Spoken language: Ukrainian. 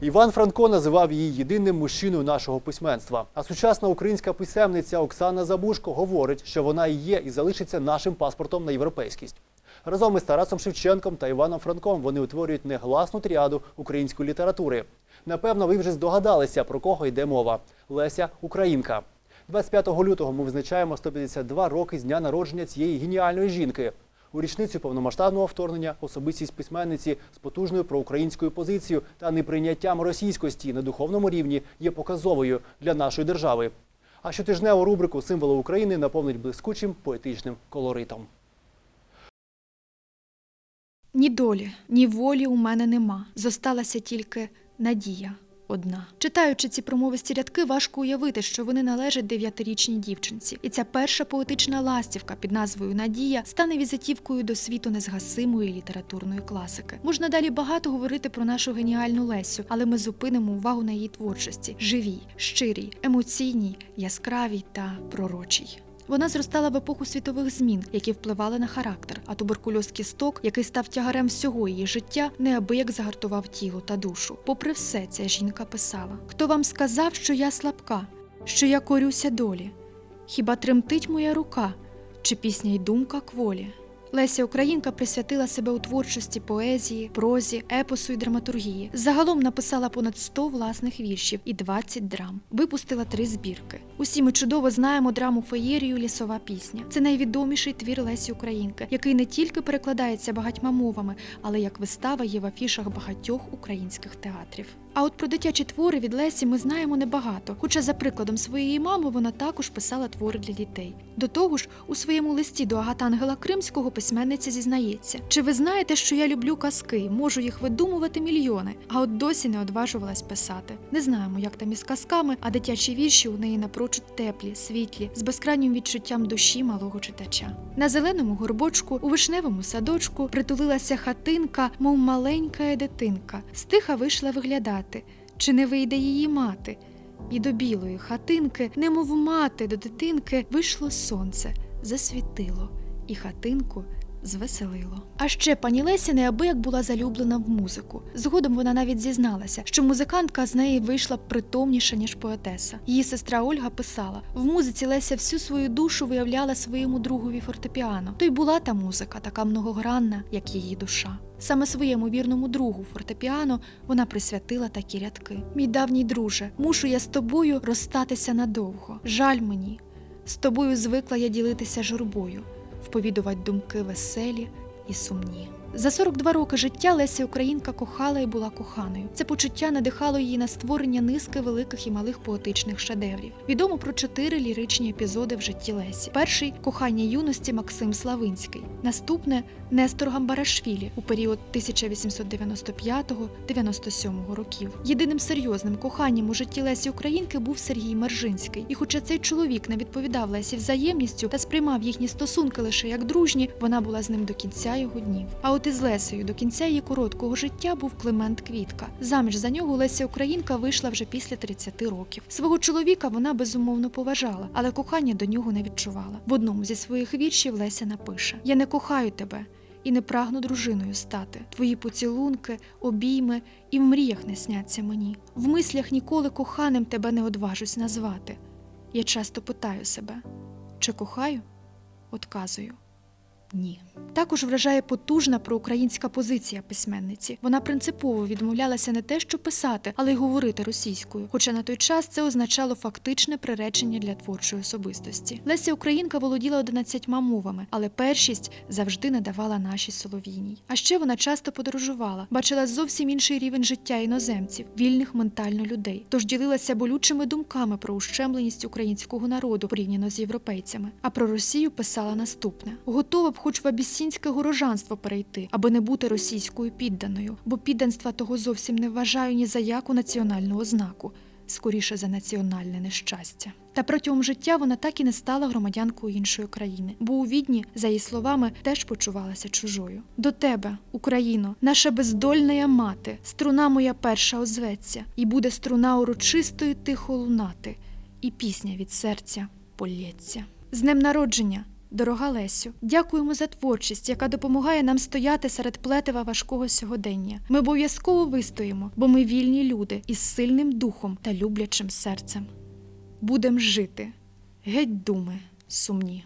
Іван Франко називав її єдиним мужчиною нашого письменства. А сучасна українська писемниця Оксана Забушко говорить, що вона і є і залишиться нашим паспортом на європейськість. Разом із Тарасом Шевченком та Іваном Франком вони утворюють негласну тріаду української літератури. Напевно, ви вже здогадалися, про кого йде мова. Леся Українка. 25 лютого ми визначаємо 152 роки з дня народження цієї геніальної жінки. У річницю повномасштабного вторгнення особистість письменниці з потужною проукраїнською позицією та неприйняттям російськості на духовному рівні є показовою для нашої держави. А щотижневу рубрику Символи України наповнить блискучим поетичним колоритом. Ні долі, ні волі у мене нема. Зосталася тільки надія одна. Читаючи ці промовисті рядки, важко уявити, що вони належать дев'ятирічній дівчинці. І ця перша поетична ластівка під назвою Надія стане візитівкою до світу незгасимої літературної класики. Можна далі багато говорити про нашу геніальну Лесю, але ми зупинимо увагу на її творчості живій, щирій, емоційній, яскравій та пророчій. Вона зростала в епоху світових змін, які впливали на характер, а туберкульоз кісток, який став тягарем всього її життя, неабияк загартував тіло та душу. Попри все, ця жінка писала: Хто вам сказав, що я слабка, що я корюся долі? Хіба тремтить моя рука, чи пісня й думка кволі? Леся Українка присвятила себе у творчості поезії, прозі, епосу і драматургії. Загалом написала понад 100 власних віршів і 20 драм. Випустила три збірки. Усі ми чудово знаємо драму феєрію Лісова пісня. Це найвідоміший твір Лесі Українки, який не тільки перекладається багатьма мовами, але як вистава є в афішах багатьох українських театрів. А от про дитячі твори від Лесі ми знаємо небагато. Хоча, за прикладом своєї мами, вона також писала твори для дітей. До того ж, у своєму листі до Агатангела Кримського письменниця зізнається: чи ви знаєте, що я люблю казки, можу їх видумувати мільйони, а от досі не одважувалась писати. Не знаємо, як там із казками, а дитячі вірші у неї напрочуд теплі, світлі, з безкрайнім відчуттям душі малого читача. На зеленому горбочку, у вишневому садочку притулилася хатинка, мов маленька дитинка. Стиха вийшла виглядати, чи не вийде її мати. І до білої хатинки, немов мати до дитинки, вийшло сонце, засвітило, і хатинку звеселило. А ще пані Леся неабияк була залюблена в музику. Згодом вона навіть зізналася, що музикантка з неї вийшла притомніша, ніж поетеса. Її сестра Ольга писала: в музиці Леся всю свою душу виявляла своєму другові фортепіано. То й була та музика, така многогранна, як її душа. Саме своєму вірному другу фортепіано вона присвятила такі рядки: Мій давній друже, мушу я з тобою розстатися надовго. Жаль мені. З тобою звикла я ділитися журбою, вповідувати думки веселі і сумні. За 42 роки життя Леся Українка кохала і була коханою. Це почуття надихало її на створення низки великих і малих поетичних шедеврів. Відомо про чотири ліричні епізоди в житті Лесі. Перший кохання юності Максим Славинський. Наступне Нестор Гамбарашвілі у період 1895-97 років. Єдиним серйозним коханням у житті Лесі Українки був Сергій Мержинський. І хоча цей чоловік не відповідав Лесі взаємністю та сприймав їхні стосунки лише як дружні, вона була з ним до кінця його днів. А от із Лесею до кінця її короткого життя був Климент Квітка. Заміж за нього Леся Українка вийшла вже після 30 років. Свого чоловіка вона безумовно поважала, але кохання до нього не відчувала. В одному зі своїх віршів Леся напише: Я не кохаю тебе. І не прагну дружиною стати. Твої поцілунки, обійми і в мріях не сняться мені. В мислях ніколи коханим тебе не одважусь назвати. Я часто питаю себе, чи кохаю? Отказую. Ні. Також вражає потужна проукраїнська позиція письменниці. Вона принципово відмовлялася не те, що писати, але й говорити російською. Хоча на той час це означало фактичне приречення для творчої особистості. Леся Українка володіла 11 мовами, але першість завжди надавала нашій солов'їній. А ще вона часто подорожувала, бачила зовсім інший рівень життя іноземців, вільних ментально людей. Тож ділилася болючими думками про ущемленість українського народу порівняно з європейцями. А про Росію писала наступне: готова б хоч в абісінське горожанство перейти, аби не бути російською підданою, бо підданства того зовсім не вважаю ні за яку національну ознаку, скоріше за національне нещастя. Та протягом життя вона так і не стала громадянкою іншої країни, бо у відні, за її словами, теж почувалася чужою. До тебе, Україно, наша бездольна мати, струна моя перша озветься, і буде струна урочистою тихо лунати, і пісня від серця полється. З днем народження, Дорога Лесю, дякуємо за творчість, яка допомагає нам стояти серед плетива важкого сьогодення. Ми обов'язково вистоїмо, бо ми вільні люди із сильним духом та люблячим серцем. Будем жити. Геть думи сумні.